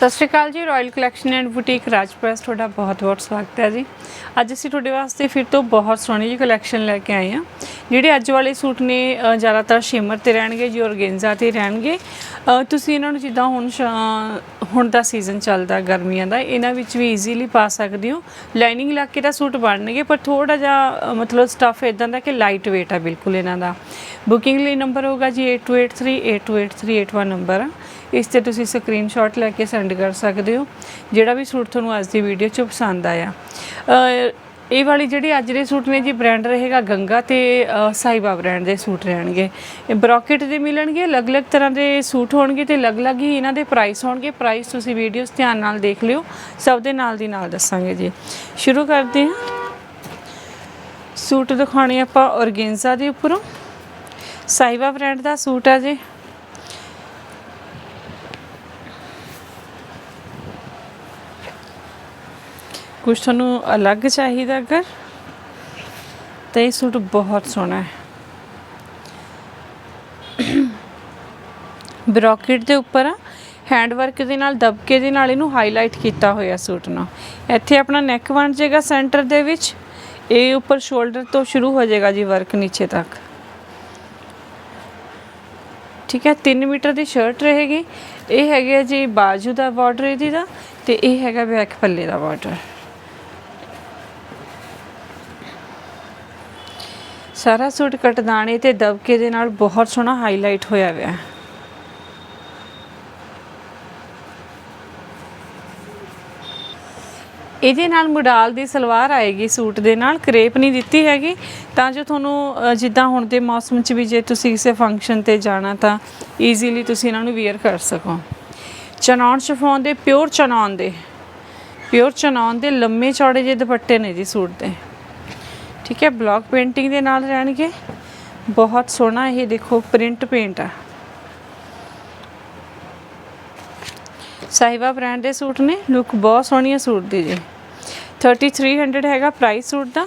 ਸਤਿ ਸ਼੍ਰੀ ਅਕਾਲ ਜੀ ਰਾਇਲ ਕਲੈਕਸ਼ਨ ਐਂਡ ਬੁਟੀਕ ਰਾਜਪ੍ਰੈਸ, ਤੁਹਾਡਾ ਬਹੁਤ-ਬਹੁਤ ਸਵਾਗਤ ਹੈ ਜੀ। ਅੱਜ ਅਸੀਂ ਤੁਹਾਡੇ ਵਾਸਤੇ ਫਿਰ ਤੋਂ ਬਹੁਤ ਸੋਹਣੀ ਜਿਹੀ ਕਲੈਕਸ਼ਨ ਲੈ ਕੇ ਆਏ ਹਾਂ, ਜਿਹੜੇ ਅੱਜ ਵਾਲੇ ਸੂਟ ਨੇ ਜ਼ਿਆਦਾਤਰ ਸ਼ਿਮਰ ਤੇ ਰਹਿਣਗੇ, ਜੀ ਔਰਗੇਂਜ਼ਾ ਤੇ ਰਹਿਣਗੇ। ਤੁਸੀਂ ਇਹਨਾਂ ਨੂੰ ਜਿੱਦਾਂ ਹੁਣ ਸ਼- ਹੁਣ ਦਾ ਸੀਜ਼ਨ ਚੱਲਦਾ ਗਰਮੀਆਂ ਦਾ, ਇਹਨਾਂ ਵਿੱਚ ਵੀ ਈਜ਼ੀਲੀ ਪਾ ਸਕਦੇ ਹੋ। ਲਾਈਨਿੰਗ ਲਾ ਕੇ ਤਾਂ ਸੂਟ ਬਣਨਗੇ, ਪਰ ਥੋੜਾ ਜਿਹਾ ਮਤਲਬ ਸਟਫ ਇਦਾਂ ਦਾ ਕਿ ਲਾਈਟ weight ਆ ਬਿਲਕੁਲ ਇਹਨਾਂ ਦਾ। ਬੁਕਿੰਗ ਲਈ ਨੰਬਰ ਹੋਗਾ ਜੀ 8283828381 ਨੰਬਰ ਆ ਇਸ ਤੇ ਤੁਸੀਂ ਸਕਰੀਨਸ਼ਾਟ ਲੈ ਕੇ ਸੈਂਡ ਕਰ ਸਕਦੇ ਹੋ ਜਿਹੜਾ ਵੀ ਸੂਟ ਤੁਹਾਨੂੰ ਅੱਜ ਦੀ ਵੀਡੀਓ 'ਚ ਪਸੰਦ ਆਇਆ। ਇਹ ਵਾਲੀ ਜਿਹੜੀ ਅੱਜ ਦੇ ਸੂਟ ਨੇ ਜੀ ਬ੍ਰਾਂਡ ਰਹੇਗਾ ਗੰਗਾ ਤੇ ਅ, ਸਾਈਬਾ ਬ੍ਰਾਂਡ ਦੇ ਸੂਟ ਰਹਿਣਗੇ। ਇਹ ਬ੍ਰੋਕੇਟ ਦੇ ਮਿਲਣਗੇ ਅਲੱਗ-ਅਲੱਗ ਤਰ੍ਹਾਂ ਦੇ ਸੂਟ ਹੋਣਗੇ ਤੇ ਅਲੱਗ-ਅਲੱਗ ਹੀ ਇਹਨਾਂ ਦੇ ਪ੍ਰਾਈਸ ਹੋਣਗੇ। ਪ੍ਰਾਈਸ ਤੁਸੀਂ ਵੀਡੀਓਜ਼ ਧਿਆਨ ਨਾਲ ਦੇਖ ਲਿਓ ਸਭ ਦੇ ਨਾਲ ਦੀ ਨਾਲ ਦੱਸਾਂਗੇ ਜੀ। ਸ਼ੁਰੂ ਕਰਦੇ ਹਾਂ। ਸੂਟ ਦਿਖਾਉਣੇ ਆਪਾਂ ਔਰਗੇਂਜ਼ਾ ਦੇ ਉੱਪਰੋਂ। ਸਾਈਬਾ ਬ੍ਰਾਂਡ ਦਾ ਸੂਟ ਆ ਜੀ। ਕੁਝ ਤੁਹਾਨੂੰ ਅਲੱਗ ਚਾਹੀਦਾ ਅਗਰ ਤਾਂ ਇਹ ਸੂਟ ਬਹੁਤ ਸੋਹਣਾ ਹੈ। ਬ੍ਰੋਕੇਟ ਦੇ ਉੱਪਰ ਹੈਂਡ ਵਰਕ ਦੇ ਨਾਲ, ਦਬਕੇ ਦੇ ਨਾਲ ਇਹਨੂੰ ਹਾਈਲਾਈਟ ਕੀਤਾ ਹੋਇਆ ਸੂਟ ਨਾਲ ਇੱਥੇ ਆਪਣਾ ਨੈਕ ਬਣ ਜਾਏਗਾ ਸੈਂਟਰ ਦੇ ਵਿੱਚ। ਇਹ ਉੱਪਰ ਸ਼ੋਲਡਰ ਤੋਂ ਸ਼ੁਰੂ ਹੋ ਜਾਏਗਾ ਜੀ ਵਰਕ ਨੀਚੇ ਤੱਕ। ਠੀਕ ਹੈ 3 ਮੀਟਰ ਦੀ ਸ਼ਰਟ ਰਹੇਗੀ। ਇਹ ਹੈਗਾ ਜੀ ਬਾਜੂ ਦਾ ਬਾਰਡਰ ਇਹਦੀ ਦਾ ਤੇ ਇਹ ਹੈਗਾ ਬੈਕ ਪੱਲੇ ਦਾ ਬਾਰਡਰ ਸਾਰਾ ਸੂਟ ਕਟਦਾਣੇ ਤੇ ਦਬਕੇ ਦੇ ਨਾਲ ਬਹੁਤ ਸੋਹਣਾ ਹਾਈਲਾਈਟ ਹੋਇਆ ਹੋਇਆ ਹੈ। ਇਹਦੇ ਨਾਲ ਮੁਡਾਲ ਦੀ ਸਲਵਾਰ ਆਏਗੀ ਸੂਟ ਦੇ ਨਾਲ, ਕਰੇਪ ਨਹੀਂ ਦਿੱਤੀ ਹੈਗੀ। ਤਾਂ ਜੋ ਤੁਹਾਨੂੰ ਜਿੱਦਾਂ ਹੁਣ ਦੇ ਮੌਸਮ 'ਚ ਵੀ ਜੇ ਤੁਸੀਂ ਕਿਸੇ ਫੰਕਸ਼ਨ ਤੇ ਜਾਣਾ ਤਾਂ ਈਜ਼ੀਲੀ ਤੁਸੀਂ ਇਹਨਾਂ ਨੂੰ ਵੇਅਰ ਕਰ ਸਕੋ। ਚਨੌਨ ਸ਼ਿਫੋਨ ਦੇ ਪਿਓਰ ਚਨੌਨ ਦੇ ਪਿਓਰ ਚਨੌਨ ਦੇ ਲੰਮੇ ਚੌੜੇ ਜਿਹੇ ਦੁਪੱਟੇ ਨੇ ਜੀ ਸੂਟ ਦੇ। ਠੀਕ ਹੈ ਬਲੌਕ ਪੇਂਟਿੰਗ ਦੇ ਨਾਲ ਰਹਿਣਗੇ। ਬਹੁਤ ਸੋਹਣਾ ਇਹ ਦੇਖੋ ਪ੍ਰਿੰਟ ਪੇਂਟ ਆ। ਸਾਹਿਬਾ ਬ੍ਰਾਂਡ ਦੇ ਸੂਟ ਨੇ ਲੁੱਕ ਬਹੁਤ ਸੋਹਣੀ ਹੈ ਸੂਟ ਦੀ ਜੀ। 3300 ਹੈਗਾ ਪ੍ਰਾਈਸ ਸੂਟ ਦਾ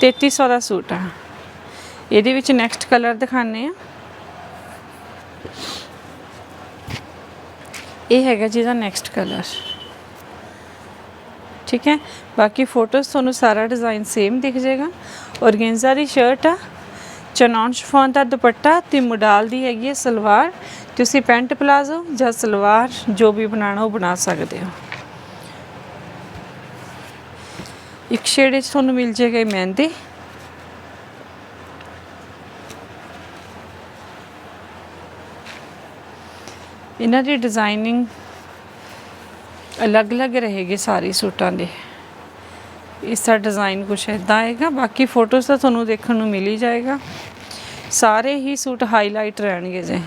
3300 ਦਾ ਸੂਟ ਆ। ਇਹਦੇ ਵਿੱਚ ਨੈਕਸਟ ਕਲਰ ਦਿਖਾਣੇ ਆ ਇਹ ਹੈਗਾ ਜੀ ਜਿਹਦਾ ਨੈਕਸਟ ਕਲਰ ਠੀਕ ਹੈ? ਬਾਕੀ ਫੋਟੋਜ਼ ਤੁਹਾਨੂੰ ਸਾਰਾ ਡਿਜ਼ਾਈਨ ਸੇਮ ਦਿਖ ਜਾਏਗਾ। ਔਰਗੇਂਜ਼ਾ ਦੀ ਸ਼ਰਟ ਆ ਚਨੌਨ ਸ਼ਿਫੋਨ ਦਾ ਦੁਪੱਟਾ ਤੇ ਮੁਡਾਲ ਦੀ ਹੈਗੀ ਹੈ ਸਲਵਾਰ। ਤੁਸੀਂ ਪੈਂਟ ਪਲਾਜ਼ੋ ਜਾਂ ਸਲਵਾਰ ਜੋ ਵੀ ਬਣਾਉਣਾ ਉਹ ਬਣਾ ਸਕਦੇ ਹੋ। ਇੱਕ ਸ਼ੇਡ ਵਿੱਚ ਤੁਹਾਨੂੰ ਮਿਲ ਜਾਏਗਾ ਇਹ ਮਹਿੰਦੀ। ਇਹਨਾਂ ਦੀ ਡਿਜ਼ਾਈਨਿੰਗ ਅਲੱਗ-ਅਲੱਗ ਰਹੇਗੀ ਸਾਰੇ ਸੂਟਾਂ ਦੇ। ਇਸ ਦਾ ਡਿਜ਼ਾਈਨ ਕੁਛ ਇਦਾਂ ਆਏਗਾ, ਬਾਕੀ ਫੋਟੋਜ਼ ਤਾਂ ਤੁਹਾਨੂੰ ਦੇਖਣ ਨੂੰ ਮਿਲ ਹੀ ਜਾਏਗਾ। ਸਾਰੇ ਹੀ ਸੂਟ ਹਾਈਲਾਈਟ ਰਹਿਣਗੇ ਜੇ।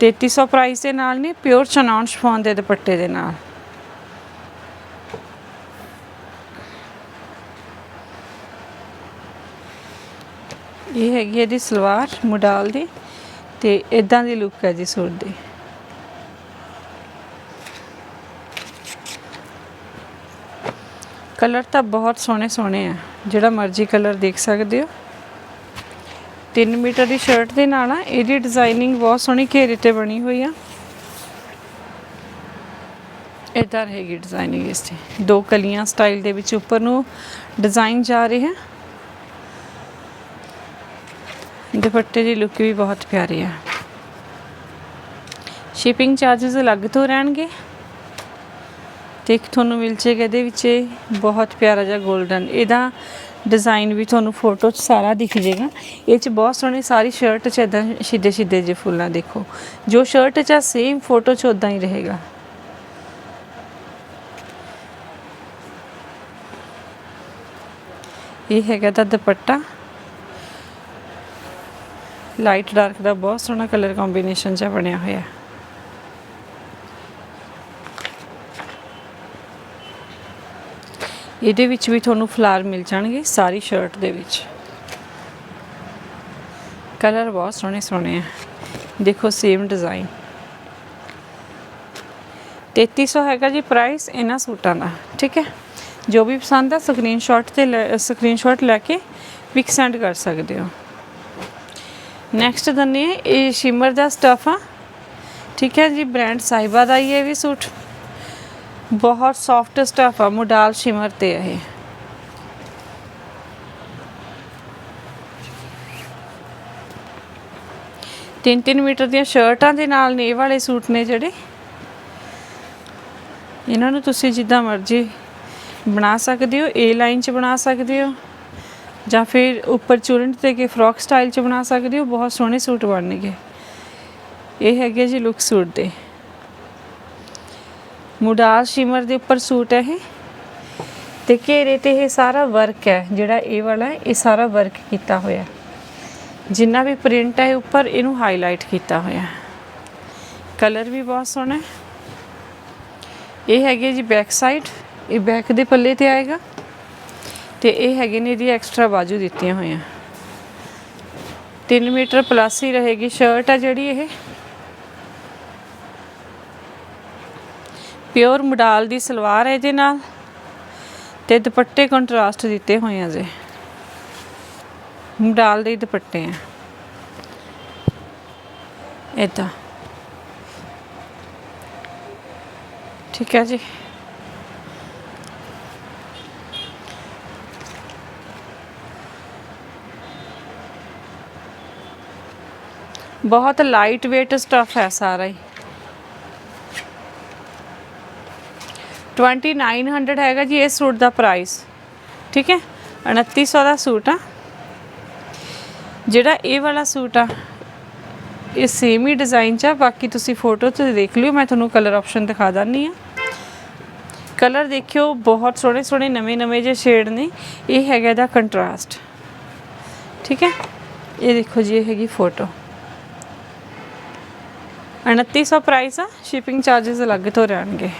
3300 ਪ੍ਰਾਈਸ ਦੇ ਨਾਲ ਨਹੀਂ ਪਿਓਰ ਚਨੌਨ ਸ਼ਿਫੋਨ ਦੇ ਦੁਪੱਟੇ ਦੇ ਨਾਲ। ਇਹ ਹੈਗੀ ਇਹਦੀ ਸਲਵਾਰ ਮੁਡਾਲ ਦੀ ਤੇ ਇਦਾਂ ਦੀ ਲੁੱਕ ਹੈ ਜੀ ਸੂਟ ਦੀ। ਕਲਰ ਤਾਂ ਬਹੁਤ ਸੋਹਣੇ ਸੋਹਣੇ ਆ। ਜਿਹੜਾ ਮਰਜ਼ੀ ਕਲਰ ਦੇਖ ਸਕਦੇ ਹੋ। 3 ਮੀਟਰ ਦੀ ਸ਼ਰਟ ਦੇ ਨਾਲ ਆ, ਇਹਦੀ ਡਿਜ਼ਾਈਨਿੰਗ ਬਹੁਤ ਸੋਹਣੀ ਘੇਰੇ ਤੇ ਬਣੀ ਹੋਈ ਆ। ਇਦਾਂ ਰਹੇਗੀ ਡਿਜ਼ਾਈਨਿੰਗ ਇਸ ਦੀ ਦੋ ਕਲੀਆਂ ਸਟਾਈਲ ਦੇ ਵਿੱਚ ਉੱਪਰ ਨੂੰ ਡਿਜ਼ਾਈਨ ਜਾ ਰਿਹਾ ਦੁਪੱਟੇ ਦੀ ਲੁੱਕ ਵੀ ਬਹੁਤ ਪਿਆਰੀ ਆ। ਸ਼ਿਪਿੰਗ ਚਾਰजेस ਅਲੱਗ ਤੋਂ ਰਹਿਣਗੇ। ਤੇ ਇੱਕ ਤੁਹਾਨੂੰ ਮਿਲ ਜਾਏਗਾ ਇਹਦੇ ਵਿੱਚ ਇਹ ਬਹੁਤ ਪਿਆਰਾ ਜਿਹਾ 골ਡਨ ਇਹਦਾ ਡਿਜ਼ਾਈਨ ਵੀ ਤੁਹਾਨੂੰ ਫੋਟੋ 'ਚ ਸਾਰਾ ਦਿਖ ਜਾਏਗਾ ਇਹ 'ਚ ਬਹੁਤ ਸੋਹਣੀ ਸਾਰੀ ਸ਼ਰਟ 'ਚ ਇਦਾਂ ਸਿੱਧੇ ਸਿੱਧੇ ਜੇ ਫੁੱਲਾਂ ਦੇਖੋ। ਜੋ ਸ਼ਰਟ 'ਚ ਆ ਸੇਮ ਫੋਟੋ 'ਚ ਉਦਾਂ ਹੀ ਰਹੇਗਾ। ਇਹ ਹੈਗਾ ਤਾਂ ਦੁਪੱਟਾ। ਲਾਈਟ ਡਾਰਕ ਦਾ ਬਹੁਤ ਸੋਹਣਾ ਕਲਰ ਕੰਬੀਨੇਸ਼ਨ 'ਚ ਬਣਿਆ ਹੋਇਆ। ਇਹਦੇ ਵਿੱਚ ਵੀ ਤੁਹਾਨੂੰ ਫਲਾਰ ਮਿਲ ਜਾਣਗੇ ਸਾਰੀ ਸ਼ਰਟ ਦੇ ਵਿੱਚ। ਕਲਰ ਬਹੁਤ ਸੋਹਣੇ ਸੋਹਣੇ ਆ। ਦੇਖੋ ਸੇਮ ਡਿਜ਼ਾਈਨ 3300 ਹੈਗਾ ਜੀ ਪ੍ਰਾਈਸ ਇਹਨਾਂ ਸੂਟਾਂ ਦਾ, ਠੀਕ ਹੈ? ਜੋ ਵੀ ਪਸੰਦ ਆ ਸਕਰੀਨਸ਼ਾਟ ਤੇ ਸਕਰੀਨਸ਼ਾਟ ਲੈ ਕੇ ਪਿਕ ਸੈਂਡ ਕਰ ਸਕਦੇ ਹੋ। ਨੈਕਸਟ ਦੰਨੇ ਇਹ ਸ਼ਿਮਰ ਦਾ ਸਟਫ ਆ। ਠੀਕ ਹੈ ਜੀ ਬ੍ਰਾਂਡ ਸਾਈਬਾ ਦਾ ਹੀ ਹੈ ਇਹ ਵੀ ਸੂਟ। ਬਹੁਤ ਸੌਫਟ ਸਟਫ ਆ, ਮੋਡਲ ਸ਼ਿਮਰ ਤੇ ਇਹ। ਤਿੰਨ ਤਿੰਨ ਮੀਟਰ ਦੀਆਂ ਸ਼ਰਟਾਂ ਦੇ ਨਾਲ ਨੇ ਇਹ ਵਾਲੇ ਸੂਟ ਨੇ ਜਿਹੜੇ। ਇਹਨਾਂ ਨੂੰ ਤੁਸੀਂ ਜਿੱਦਾਂ ਮਰਜ਼ੀ ਬਣਾ ਸਕਦੇ ਹੋ ਏ ਲਾਈਨ 'ਚ ਬਣਾ ਸਕਦੇ ਹੋ, ਜਾਂ ਫਿਰ ਉੱਪਰ ਚੂਰਨਟ ਤੇ ਕੇ ਫਰੋਕ ਸਟਾਈਲ 'ਚ ਬਣਾ ਸਕਦੇ ਹੋ, ਬਹੁਤ ਸੋਹਣੇ ਸੂਟ ਬਣਨਗੇ। ਇਹ ਹੈਗੇ ਜੀ ਲੁੱਕ ਸੂਟ ਦੇ। ਮੁਡਾਲ ਸ਼ਿਮਰ ਦੇ ਉੱਪਰ ਸੂਟ ਹੈ ਇਹ। ਤੇ ਘੇਰੇ ਤੇ ਇਹ ਸਾਰਾ ਵਰਕ ਹੈ, ਜਿਹੜਾ ਇਹ ਵਾਲਾ ਇਹ ਸਾਰਾ ਵਰਕ ਕੀਤਾ ਹੋਇਆ ਜਿੰਨਾ ਵੀ ਪ੍ਰਿੰਟ ਹੈ ਉੱਪਰ ਇਹਨੂੰ ਹਾਈਲਾਈਟ ਕੀਤਾ ਹੋਇਆ ਕਲਰ ਵੀ ਬਹੁਤ ਸੋਹਣਾ ਹੈ। ਇਹ ਹੈਗੇ ਜੀ ਬੈਕ ਸਾਈਡ ਇਹ ਬੈਕ ਦੇ ਪੱਲੇ ਤੇ ਆਏਗਾ। ਤੇ ਇਹ ਹੈਗੇ ਨੇ ਇਹਦੀ ਐਕਸਟਰਾ ਬਾਜੂ ਦਿੱਤੀਆਂ ਹੋਈਆਂ। 3 ਮੀਟਰ ਪਲੱਸ ਹੀ ਰਹੇਗੀ ਸ਼ਰਟ ਆ ਜਿਹੜੀ ਇਹ। ਪਿਓਰ ਮਡਾਲ ਦੀ ਸਲਵਾਰ ਹੈ ਇਹਦੇ ਨਾਲ ਤੇ ਦੁਪੱਟੇ ਕੰਟਰਾਸਟ ਦਿੱਤੇ ਹੋਏ ਆ ਜੇ। ਮਡਾਲ ਦੇ ਦੁਪੱਟੇ ਆ। ਇਦਾਂ ਠੀਕ ਹੈ ਜੀ। ਬਹੁਤ ਲਾਈਟ weight ਸਟਫ ਹੈ ਸਾਰਾ ਹੀ। 2900 ਹੈਗਾ ਜੀ ਇਸ ਸੂਟ ਦਾ ਪ੍ਰਾਈਸ ਠੀਕ ਹੈ? 2900 ਦਾ ਸੂਟ ਆ। ਜਿਹੜਾ ਇਹ ਵਾਲਾ ਸੂਟ ਆ, ਇਹ ਸੇਮ ਹੀ ਡਿਜ਼ਾਈਨ ਚ ਆ, ਬਾਕੀ ਤੁਸੀਂ ਫੋਟੋ ਤੇ ਦੇਖ ਲਿਓ, ਮੈਂ ਤੁਹਾਨੂੰ ਕਲਰ ਆਪਸ਼ਨ ਦਿਖਾ ਦਾਨੀ ਆ ਕਲਰ ਦੇਖਿਓ, ਬਹੁਤ ਸੋਹਣੇ ਸੋਹਣੇ ਨਵੇਂ ਨਵੇਂ ਜਿਹੇ ਸ਼ੇਡ ਨੇ, ਇਹ ਹੈਗਾ ਇਹਦਾ ਕੰਟਰਾਸਟ ਠੀਕ ਹੈ? ਇਹ ਦੇਖੋ ਜੀ, ਇਹ ਹੈਗੀ ਫੋਟੋ 2900 ਪ੍ਰਾਈਸ ਆ ਸ਼ਿਪਿੰਗ ਚਾਰजेस ਅਲੱਗ ਤੋਂ ਰਹਿਣਗੇ।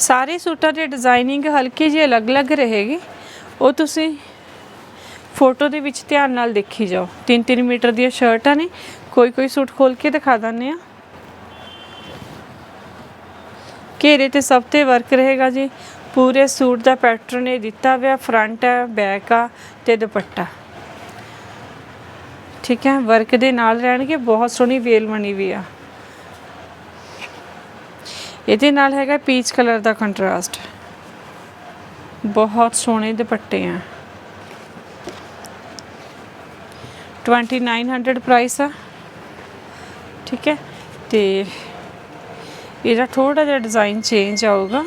ਸਾਰੇ ਸੂਟਾਂ ਦੇ ਡਿਜ਼ਾਈਨਿੰਗ ਹਲਕੀ ਜਿਹੀ ਅਲੱਗ-ਅਲੱਗ ਰਹੇਗੀ। ਉਹ ਤੁਸੀਂ ਫੋਟੋ ਦੇ ਵਿੱਚ ਧਿਆਨ ਨਾਲ ਦੇਖੀ ਜਾਓ। 3-3 ਮੀਟਰ ਦੀਆਂ ਸ਼ਰਟਾਂ ਨੇ। ਕੋਈ ਕੋਈ ਸੂਟ ਖੋਲ ਕੇ ਦਿਖਾ ਦਿੰਦੇ ਆ ਘੇਰੇ ਤੇ ਸਭ ਤੇ ਵਰਕ ਰਹੇਗਾ ਜੀ। ਪੂਰੇ ਸੂਟ ਦਾ ਪੈਟਰਨ ਇਹ ਦਿੱਤਾ ਹੋਇਆ। ਫਰੰਟ ਹੈ, ਬੈਕ ਆ ਤੇ ਦੁਪੱਟਾ। ਠੀਕ ਹੈ? ਵਰਕ ਦੇ ਨਾਲ ਰਹਿਣਗੇ। ਬਹੁਤ ਸੋਹਣੀ ਵੇਲ ਬਣੀ ਵੀ ਆ। ਇਹਦੇ ਨਾਲ ਹੈਗਾ ਪੀਚ ਕਲਰ ਦਾ ਕੰਟਰਾਸਟ ਬਹੁਤ ਸੋਹਣੇ ਦੁਪੱਟੇ ਆ। 2900 ਪ੍ਰਾਈਸ ਆ। ਠੀਕ ਹੈ? ਤੇ ਇਹਦਾ ਥੋੜਾ ਜਿਹਾ ਡਿਜ਼ਾਈਨ ਚੇਂਜ ਆਊਗਾ।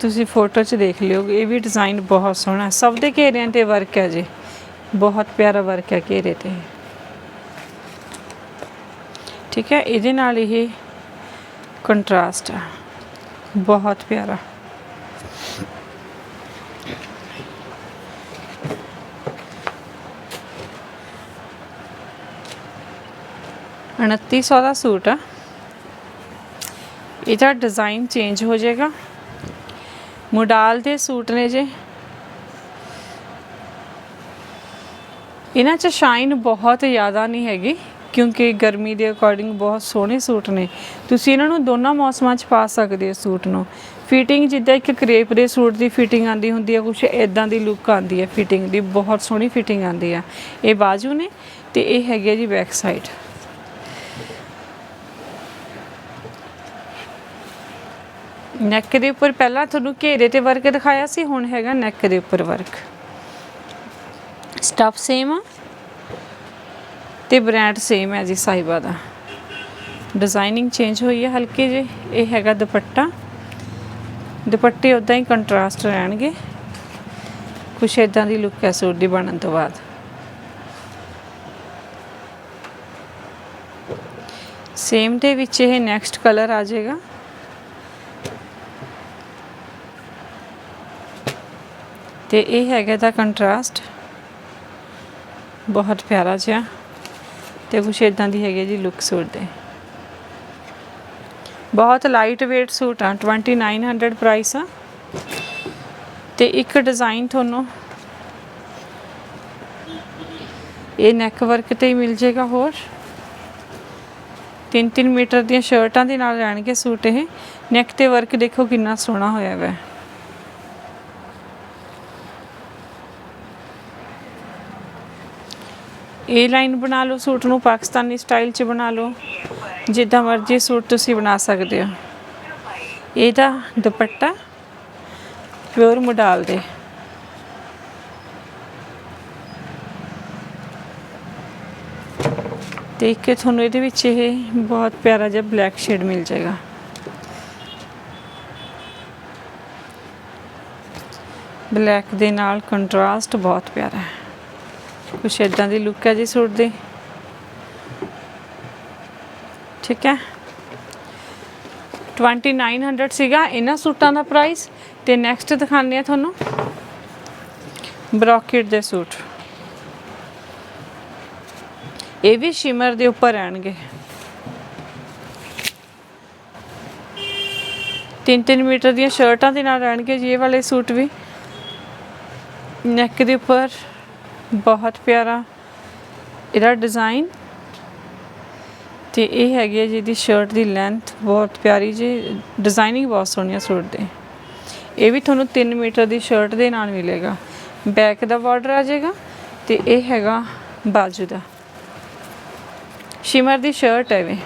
ਤੁਸੀਂ ਫੋਟੋ 'ਚ ਦੇਖ ਲਿਓ, ਇਹ ਵੀ ਡਿਜ਼ਾਈਨ ਬਹੁਤ ਸੋਹਣਾ। ਸਭ ਦੇ ਘੇਰਿਆਂ ਤੇ ਵਰਕ ਹੈ ਜੀ। ਬਹੁਤ ਪਿਆਰਾ ਵਰਕ ਹੈ ਘੇਰੇ ਤੇ। ਠੀਕ ਹੈ, ਇਹਦੇ ਨਾਲ ਇਹ ਕੰਟਰਾਸਟ ਹੈ ਬਹੁਤ ਪਿਆਰਾ। ਉਨੱਤੀ ਸੌ ਦਾ ਸੂਟ ਆ। ਇਹਦਾ ਡਿਜ਼ਾਈਨ ਚੇਂਜ ਹੋ ਜਾਏਗਾ। ਮੋਡਲ ਦੇ ਸੂਟ ਨੇ ਜੇ। ਇਹਨਾਂ 'ਚ ਸ਼ਾਈਨ ਬਹੁਤ ਜ਼ਿਆਦਾ ਨਹੀਂ ਹੈਗੀ। ਕਿਉਂਕਿ ਗਰਮੀ ਦੇ ਅਕੋਰਡਿੰਗ ਬਹੁਤ ਸੋਹਣੇ ਸੂਟ ਨੇ। ਤੁਸੀਂ ਇਹਨਾਂ ਨੂੰ ਦੋਨਾਂ ਮੌਸਮਾਂ 'ਚ ਪਾ ਸਕਦੇ ਹੋ ਸੂਟ ਨੂੰ। ਫਿਟਿੰਗ ਜਿੱਦਾਂ ਇੱਕ ਕਰੇਪ ਦੇ ਸੂਟ ਦੀ ਫਿਟਿੰਗ ਆਂਦੀ ਹੁੰਦੀ ਹੈ ਕੁਝ ਇਦਾਂ ਦੀ ਲੁੱਕ ਆਂਦੀ ਹੈ ਫਿਟਿੰਗ ਦੀ, ਬਹੁਤ ਸੋਹਣੀ ਫਿਟਿੰਗ ਆਂਦੀ ਹੈ ਇਹ ਬਾਜੂ ਨੇ ਤੇ ਇਹ ਹੈਗੇ ਆ ਜੀ ਬੈਕ ਸਾਈਡ ਨੈਕ ਦੇ ਉੱਪਰ ਪਹਿਲਾਂ ਤੁਹਾਨੂੰ ਘੇਰੇ ਤੇ ਵਰਕ ਦਿਖਾਇਆ ਸੀ, ਹੁਣ ਹੈਗਾ ਨੈਕ ਦੇ ਉੱਪਰ ਵਰਕ। ਸਟਫ ਸੇਮ ਆ। ਤੇ ਬ੍ਰਾਂਡ ਸੇਮ ਹੈ ਜੀ ਸਾਈਬਾ ਦਾ। ਡਿਜ਼ਾਈਨਿੰਗ ਚੇਂਜ ਹੋਈ ਹੈ ਹਲਕੇ ਜੇ ਇਹ ਹੈਗਾ ਦੁਪੱਟਾ। ਦੁਪੱਟੇ ਉਦਾਂ ਹੀ ਕੰਟਰਾਸਟ ਰਹਿਣਗੇ। ਕੁਛ ਇਦਾਂ ਦੀ ਲੁੱਕ ਹੈ ਸੂਟ ਦੀ ਬਣਨ ਤੋਂ ਬਾਅਦ। ਸੇਮ ਦੇ ਵਿੱਚ ਇਹ ਨੈਕਸਟ ਕਲਰ ਆ ਜਾਏਗਾ। ਤੇ ਇਹ ਹੈਗਾ ਦਾ ਕੰਟਰਾਸਟ ਬਹੁਤ ਪਿਆਰਾ ਜਿਹਾ। ਤੇ ਕੁਛ ਇਦਾਂ ਦੀ ਹੈਗੀ ਜੀ ਲੁੱਕ ਸੂਟ ਦੇ। ਬਹੁਤ ਲਾਈਟ weight ਸੂਟ ਆ 2900 ਪ੍ਰਾਈਸ ਆ। ਤੇ ਇੱਕ ਡਿਜ਼ਾਈਨ ਤੁਹਾਨੂੰ ਇਹ ਨੈਕ ਵਰਕ ਤੇ ਹੀ ਮਿਲ ਜਾਏਗਾ ਹੋਰ। 3-3 ਮੀਟਰ ਦੀਆਂ ਸ਼ਰਟਾਂ ਦੇ ਨਾਲ ਰਹਿਣਗੇ ਸੂਟ ਇਹ। ਨੈਕ ਤੇ ਵਰਕ ਦੇਖੋ ਕਿੰਨਾ ਸੋਹਣਾ ਹੋਇਆ ਹੈ ਇਹ ਲਾਈਨ ਬਣਾ ਲਓ, ਸੂਟ ਨੂੰ ਪਾਕਿਸਤਾਨੀ ਸਟਾਈਲ 'ਚ ਬਣਾ ਲਓ, ਜਿੱਦਾਂ ਮਰਜ਼ੀ ਸੂਟ ਤੁਸੀਂ ਬਣਾ ਸਕਦੇ ਹੋ। ਇਹਦਾ ਦੁਪੱਟਾ ਪਿਓਰ ਮੋਡਲ ਦੇ। ਦੇਖ ਕੇ ਤੁਹਾਨੂੰ ਇਹਦੇ ਵਿੱਚ ਇਹ ਬਹੁਤ ਪਿਆਰਾ ਜਿਹਾ ਬਲੈਕ ਸ਼ੇਡ ਮਿਲ ਜਾਏਗਾ। ਬਲੈਕ ਦੇ ਨਾਲ ਕੰਟਰਾਸਟ ਬਹੁਤ ਪਿਆਰਾ ਹੈ। ਕੁਛ ਇਦਾਂ ਦੀ ਲੁੱਕ ਹੈ ਜੀ ਸੂਟ ਦੀ। ਠੀਕ ਹੈ। 2900 ਸੀਗਾ ਇਹਨਾਂ ਸੂਟਾਂ ਦਾ ਪ੍ਰਾਈਸ ਤੇ ਨੈਕਸਟ ਦਿਖਾਉਂਦੇ ਆ ਤੁਹਾਨੂੰ। ਬ੍ਰੋਕੇਟ ਦੇ ਸੂਟ। ਇਹ ਵੀ ਸ਼ਿਮਰ ਦੇ ਉੱਪਰ ਰਹਿਣਗੇ। 3-3 ਮੀਟਰ ਦੀਆਂ ਸ਼ਰਟਾਂ ਦੇ ਨਾਲ ਰਹਿਣਗੇ ਜੀ ਇਹ ਵਾਲੇ ਸੂਟ ਵੀ। ਨੈਕ ਦੇ ਉੱਪਰ। ਬਹੁਤ ਪਿਆਰਾ ਇਹਦਾ ਡਿਜ਼ਾਈਨ ਤੇ ਇਹ ਹੈਗੀ ਹੈ ਜੀ ਜਿਹਦੀ ਸ਼ਰਟ ਦੀ ਲੈਂਥ ਬਹੁਤ ਪਿਆਰੀ ਜੀ ਡਿਜ਼ਾਈਨਿੰਗ ਬਹੁਤ ਸੋਹਣੀ ਹੈ ਸੂਟ ਦੀ। ਇਹ ਵੀ ਤੁਹਾਨੂੰ 3 ਮੀਟਰ ਦੀ ਸ਼ਰਟ ਦੇ ਨਾਲ ਮਿਲੇਗਾ। ਬੈਕ ਦਾ ਬਾਰਡਰ ਆ ਜਾਏਗਾ ਤੇ ਇਹ ਹੈਗਾ ਬਾਜੂ ਦਾ। ਸ਼ਿਮਰ ਦੀ ਸ਼ਰਟ ਹੈ ਵੀ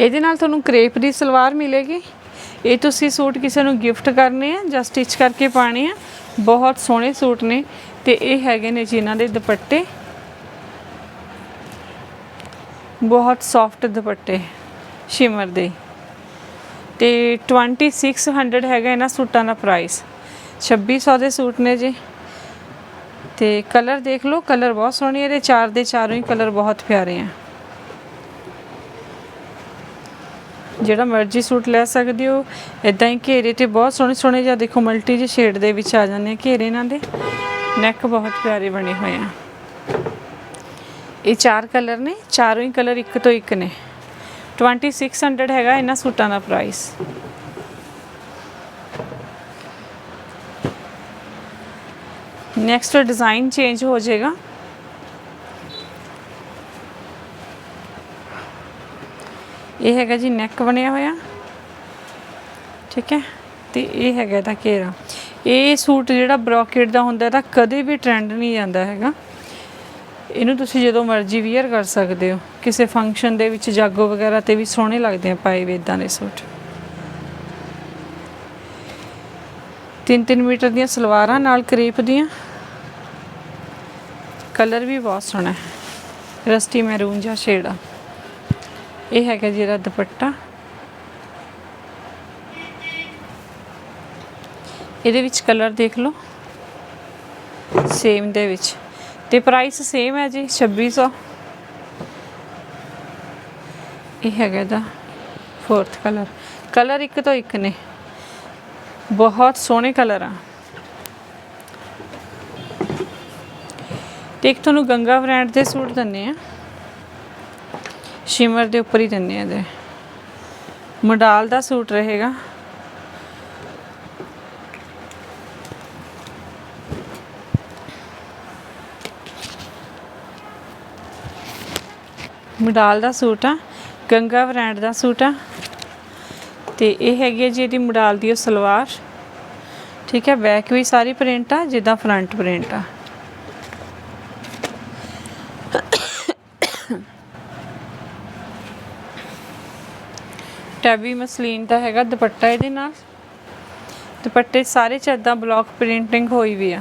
ਇਹਦੇ ਨਾਲ ਤੁਹਾਨੂੰ ਕ੍ਰੇਪ ਦੀ ਸਲਵਾਰ ਮਿਲੇਗੀ। ਇਹ ਤੁਸੀਂ ਸੂਟ ਕਿਸੇ ਨੂੰ ਗਿਫਟ ਕਰਨੇ ਆ ਜਾਂ ਸਟਿਚ ਕਰਕੇ ਪਾਣੇ ਆ। ਬਹੁਤ ਸੋਹਣੇ ਸੂਟ ਨੇ ਤੇ ਇਹ ਹੈਗੇ ਨੇ ਜੀ ਇਹਨਾਂ ਦੇ ਦੁਪੱਟੇ। ਬਹੁਤ ਸੌਫਟ ਦੁਪੱਟੇ ਸ਼ਿਮਰ ਦੇ। ਤੇ 2600 ਹੈਗਾ ਇਹਨਾਂ ਸੂਟਾਂ ਦਾ ਪ੍ਰਾਈਸ 2600 ਦੇ ਸੂਟ ਨੇ ਜੀ। ਤੇ ਕਲਰ ਦੇਖ ਲਓ ਕਲਰ ਬਹੁਤ ਸੋਹਣੇ ਇਹਦੇ ਚਾਰ ਦੇ ਚਾਰੋਂ ਹੀ ਕਲਰ ਬਹੁਤ ਪਿਆਰੇ ਆ। ਜਿਹੜਾ ਮਰਜ਼ੀ ਸੂਟ ਲੈ ਸਕਦੇ ਹੋ। ਇਦਾਂ ਹੀ ਘੇਰੇ ਤੇ ਬਹੁਤ ਸੋਹਣੇ ਸੋਹਣੇ ਜਿਹਾ ਦੇਖੋ ਮਲਟੀ ਜਿਹੇ ਸ਼ੇਡ ਦੇ ਵਿੱਚ ਆ ਜਾਂਦੇ ਆ ਘੇਰੇ ਇਹਨਾਂ ਦੇ। ਨੈਕ ਬਹੁਤ ਪਿਆਰੇ ਬਣੇ ਹੋਏ ਆ। ਇਹ ਚਾਰ ਕਲਰ ਨੇ, ਚਾਰੋਂ ਹੀ ਕਲਰ ਇੱਕ ਤੋਂ ਇੱਕ ਨੇ। 2600 ਹੈਗਾ ਇਹਨਾਂ ਸੂਟਾਂ ਦਾ ਪ੍ਰਾਈਸ ਨੈਕਸਟ ਡਿਜ਼ਾਈਨ ਚੇਂਜ ਹੋ ਜਾਏਗਾ। ਇਹ ਹੈਗਾ ਜੀ ਨੈਕ ਬਣਿਆ ਹੋਇਆ। ਠੀਕ ਹੈ? ਤੇ ਇਹ ਹੈਗਾ ਇਹਦਾ ਘੇਰਾ। ਇਹ ਸੂਟ ਜਿਹੜਾ ਬ੍ਰੋਕੇਟ ਦਾ ਹੁੰਦਾ ਤਾਂ ਕਦੇ ਵੀ ਟ੍ਰੈਂਡ ਨਹੀਂ ਜਾਂਦਾ ਹੈਗਾ। ਇਹਨੂੰ ਤੁਸੀਂ ਜਦੋਂ ਮਰਜ਼ੀ ਵੀਅਰ ਕਰ ਸਕਦੇ ਹੋ। ਕਿਸੇ ਫੰਕਸ਼ਨ ਦੇ ਵਿੱਚ ਜਾਗੋ ਵਗੈਰਾ ਤੇ ਵੀ ਸੋਹਣੇ ਲੱਗਦੇ ਆ ਪਾਏ ਵੇ ਇਦਾਂ ਦੇ ਸੂਟ। 3-3 ਮੀਟਰ ਦੀਆਂ ਸਲਵਾਰਾਂ ਨਾਲ ਕਰੀਪ ਦੀਆਂ। ਕਲਰ ਵੀ ਬਹੁਤ ਸੋਹਣਾ ਹੈ। ਰਸਟੀ ਮੈਰੂਨ ਜਿਹਾ ਸ਼ੇਡ ਆ। ਇਹ ਹੈਗਾ ਜਿਹੜਾ ਦੁਪੱਟਾ। ਇਹਦੇ ਵਿੱਚ ਕਲਰ ਦੇਖ ਲਓ। ਸੇਮ ਦੇ ਵਿੱਚ। ਤੇ ਪ੍ਰਾਈਸ ਸੇਮ ਹੈ ਜੀ 2600 ਇਹ ਹੈਗਾ ਦਾ ਫੋਰਥ ਕਲਰ ਕਲਰ ਇੱਕ ਤੋਂ ਇੱਕ ਨੇ। ਬਹੁਤ ਸੋਹਣੇ ਕਲਰ ਆ। ਤੇ ਇੱਕ ਤੁਹਾਨੂੰ ਗੰਗਾ ਬ੍ਰਾਂਡ ਦੇ ਸੂਟ ਦਿੰਨੇ ਆ। ਸ਼ਿਮਰ ਦੇ ਉੱਪਰ ਹੀ ਦਿੰਨੇ ਆ ਇਹਦੇ। ਮਡਾਲ ਦਾ ਸੂਟ ਰਹੇਗਾ। ਮਡਾਲ ਦਾ ਸੂਟ ਆ, ਗੰਗਾ ਬ੍ਰਾਂਡ ਦਾ ਸੂਟ ਆ। ਤੇ ਇਹ ਹੈਗੀ ਹੈ ਜੀ ਇਹਦੀ ਮਡਾਲ ਦੀ ਉਹ ਸਲਵਾਰ। ਠੀਕ ਹੈ ਬੈਕ ਵੀ ਸਾਰੀ ਪ੍ਰਿੰਟ ਆ, ਜਿੱਦਾਂ ਫਰੰਟ ਪ੍ਰਿੰਟ ਆ। ਟੈਬੀ ਮਸਲੀਨ ਦਾ ਹੈਗਾ, ਦੁਪੱਟਾ ਇਹਦੇ ਨਾਲ। ਦੁਪੱਟੇ ਸਾਰੇ ਚ ਏਦਾਂ ਬਲੌਕ ਪ੍ਰਿੰਟਿੰਗ ਹੋਈ ਵੀ ਆ।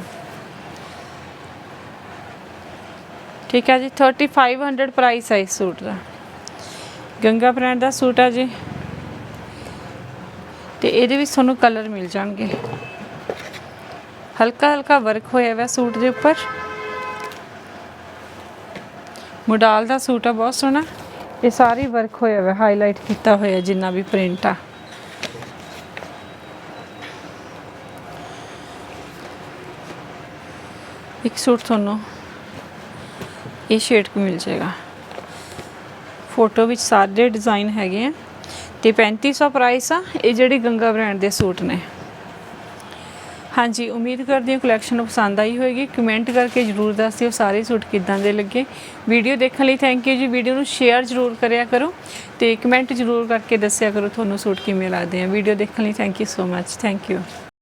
ਠੀਕ ਹੈ ਜੀ 3500 ਪ੍ਰਾਈਸ ਹੈ ਇਸ ਸੂਟ ਦਾ। ਗੰਗਾ ਬ੍ਰਾਂਡ ਦਾ ਸੂਟ ਆ ਜੀ। ਤੇ ਇਹਦੇ ਵਿੱਚ ਤੁਹਾਨੂੰ ਕਲਰ ਮਿਲ ਜਾਣਗੇ। ਹਲਕਾ ਹਲਕਾ ਵਰਕ ਹੋਇਆ ਹੋਇਆ ਸੂਟ ਦੇ ਉੱਪਰ। ਮੋਡਲ ਦਾ ਸੂਟ ਆ, ਬਹੁਤ ਸੋਹਣਾ। ਇਹ ਸਾਰੀ ਵਰਕ ਹੋਇਆ ਹੋਇਆ ਹਾਈਲਾਈਟ ਕੀਤਾ ਹੋਇਆ ਜਿੰਨਾ ਵੀ ਪ੍ਰਿੰਟ ਆ। ਇੱਕ ਸੂਟ ਤੁਹਾਨੂੰ ਇਹ ਸ਼ੇਡ ਕੋ ਮਿਲ ਜਾਏਗਾ। ਫੋਟੋ ਵਿੱਚ ਸਾਰੇ ਡਿਜ਼ਾਈਨ ਹੈਗੇ ਆ ਤੇ 3500 ਪ੍ਰਾਈਸ ਆ, ਇਹ ਜਿਹੜੇ ਗੰਗਾ ਬ੍ਰਾਂਡ ਦੇ ਸੂਟ ਨੇ। ਹਾਂਜੀ, ਉਮੀਦ ਕਰਦੀ ਹਾਂ ਕਲੈਕਸ਼ਨ ਪਸੰਦ ਆਈ ਹੋਵੇਗੀ ਕਮੈਂਟ ਕਰਕੇ ਜਰੂਰ ਦੱਸ ਦਿਓ ਸਾਰੇ ਸੂਟ ਕਿੱਦਾਂ ਦੇ ਲੱਗੇ। ਵੀਡੀਓ ਦੇਖਣ ਲਈ ਥੈਂਕ ਯੂ ਜੀ। ਵੀਡੀਓ ਨੂੰ ਸ਼ੇਅਰ ਜਰੂਰ ਕਰਿਆ ਕਰੋ ਤੇ ਕਮੈਂਟ ਜਰੂਰ ਕਰਕੇ ਦੱਸਿਆ ਕਰੋ ਤੁਹਾਨੂੰ ਸੂਟ ਕਿਵੇਂ ਲੱਗਦੇ ਆ। ਵੀਡੀਓ ਦੇਖਣ ਲਈ thank you so much thank you